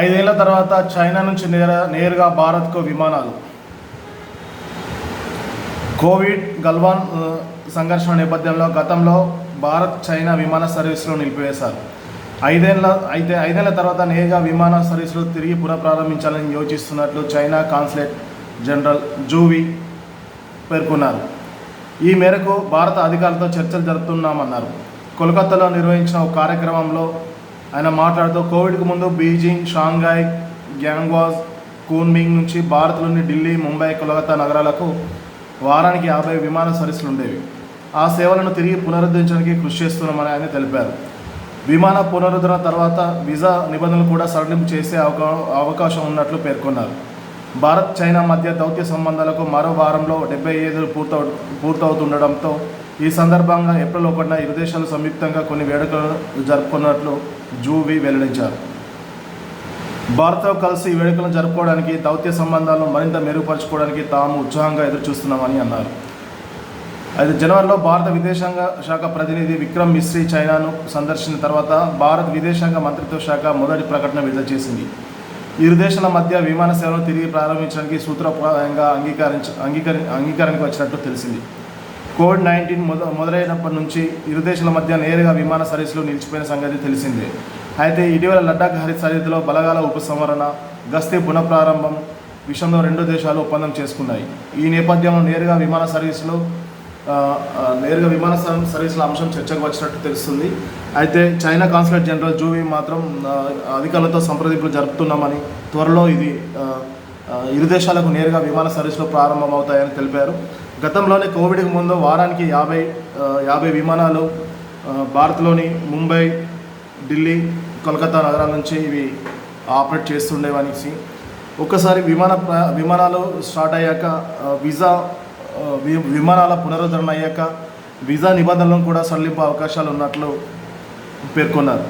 ఐదేళ్ళ తర్వాత చైనా నుంచి నేర నేరుగా భారత్కు విమానాలు. కోవిడ్ గల్వాన్ సంఘర్షణ నేపథ్యంలో గతంలో భారత్ చైనా విమాన సర్వీసులు నిలిపివేశారు. ఐదేళ్ళ అయితే ఐదేళ్ళ తర్వాత నేరుగా విమాన సర్వీసులు తిరిగి పునఃప్రారంభించాలని యోచిస్తున్నట్లు చైనా కాన్సులేట్ జనరల్ జూవి పేర్కొన్నారు. ఈ మేరకు భారత అధికారులతో చర్చలు జరుపుతున్నామన్నారు. కోల్కతాలో నిర్వహించిన ఒక కార్యక్రమంలో ఆయన మాట్లాడుతూ కోవిడ్కు ముందు బీజింగ్ షాంఘాయ్ గ్యాంగ్వాజ్ కూన్మింగ్ నుంచి భారత్లోని ఢిల్లీ ముంబై కోల్కతా నగరాలకు వారానికి యాభై విమాన సర్వీసులు ఉండేవి. ఆ సేవలను తిరిగి పునరుద్ధరించడానికి కృషి చేస్తున్నామని ఆయన తెలిపారు. విమాన పునరుద్ధరణ తర్వాత వీసా నిబంధనలు కూడా సడలింపు చేసే అవకా అవకాశం ఉన్నట్లు పేర్కొన్నారు. భారత్ చైనా మధ్య దౌత్య సంబంధాలకు మరో వారంలో డెబ్బై ఐదు పూర్తవు పూర్తవుతుండడంతో ఈ సందర్భంగా ఏప్రిల్ ఒకటిన ఇరు దేశాలు సంయుక్తంగా కొన్ని వేడుకలు జరుపుకున్నట్లు జూవి వెల్లడించారు. భారత్తో కలిసి ఈ వేడుకలను జరుపుకోవడానికి దౌత్య సంబంధాలను మరింత మెరుగుపరచుకోవడానికి తాము ఉత్సాహంగా ఎదురుచూస్తున్నామని అన్నారు. అయితే జనవరిలో భారత విదేశాంగ శాఖ ప్రతినిధి విక్రమ్ మిశ్రీ చైనాను సందర్శించిన తర్వాత భారత్ విదేశాంగ మంత్రిత్వ శాఖ మొదటి ప్రకటన విడుదల చేసింది. ఇరు దేశాల మధ్య విమాన సేవలను తిరిగి ప్రారంభించడానికి సూత్రప్రాయంగా అంగీకరించ అంగీకరి అంగీకారానికి వచ్చినట్లు తెలిసింది. కోవిడ్ నైన్టీన్ మొద మొదలైనప్పటి నుంచి ఇరు దేశాల మధ్య నేరుగా విమాన సర్వీసులు నిలిచిపోయిన సంగతి తెలిసిందే. అయితే ఇటీవల లడ్డాఖ్ హరి సరిహద్దులో బలగాల ఉపసంహరణ గస్తీ పునఃప్రారంభం విషయంలో రెండు దేశాలు ఒప్పందం చేసుకున్నాయి. ఈ నేపథ్యంలో నేరుగా విమాన సర్వీసులు నేరుగా విమాన సర్వీసుల అంశం చర్చకు వచ్చినట్టు తెలుస్తుంది. అయితే చైనా కాన్సులేట్ జనరల్ జూవి మాత్రం అధికారులతో సంప్రదింపులు జరుపుతున్నామని త్వరలో ఇది ఇరు దేశాలకు నేరుగా విమాన సర్వీసులు ప్రారంభమవుతాయని తెలిపారు. గతంలోనే కోవిడ్కి ముందు వారానికి యాభై యాభై విమానాలు భారత్లోని ముంబై ఢిల్లీ కోల్కతా నగరాల నుంచి ఇవి ఆపరేట్ చేస్తుండేవనేసి ఒక్కసారి విమాన విమానాలు స్టార్ట్ అయ్యాక వీసా విమానాల పునరుద్ధరణ అయ్యాక వీసా నిబంధనలను కూడా సడలింపు అవకాశాలు ఉన్నట్లు పేర్కొన్నారు.